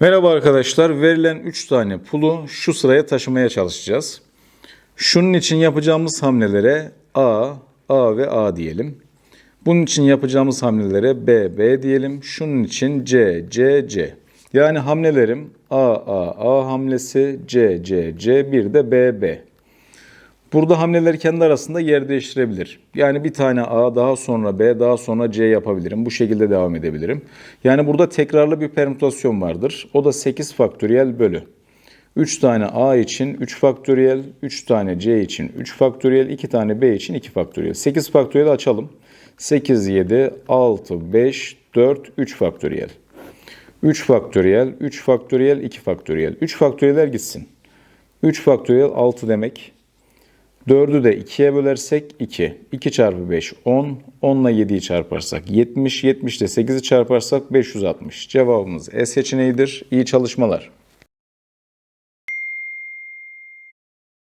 Merhaba arkadaşlar. Verilen 3 tane pulu şu sıraya taşımaya çalışacağız. Şunun için yapacağımız hamlelere A, A ve A diyelim. Bunun için yapacağımız hamlelere B, B diyelim. Şunun için C, C, C. Yani hamlelerim A, A, A hamlesi, C, C, C, bir de B, B. Burada hamleler kendi arasında yer değiştirebilir. Yani bir tane A daha sonra B daha sonra C yapabilirim. Bu şekilde devam edebilirim. Yani burada tekrarlı bir permütasyon vardır. O da 8 faktöriyel bölü. 3 tane A için 3 faktöriyel, 3 tane C için 3 faktöriyel, 2 tane B için 2 faktöriyel. 8 faktöriyel açalım. 8, 7, 6, 5, 4, 3 faktöriyel. 3 faktöriyel, 3 faktöriyel, 2 faktöriyel. 3 faktöriyeller gitsin. 3 faktöriyel 6 demek. 4'ü de 2'ye bölersek 2. 2 çarpı 5 10. 10 ile 7'yi çarparsak 70. 70 ile 8'i çarparsak 560. Cevabımız E seçeneğidir. İyi çalışmalar.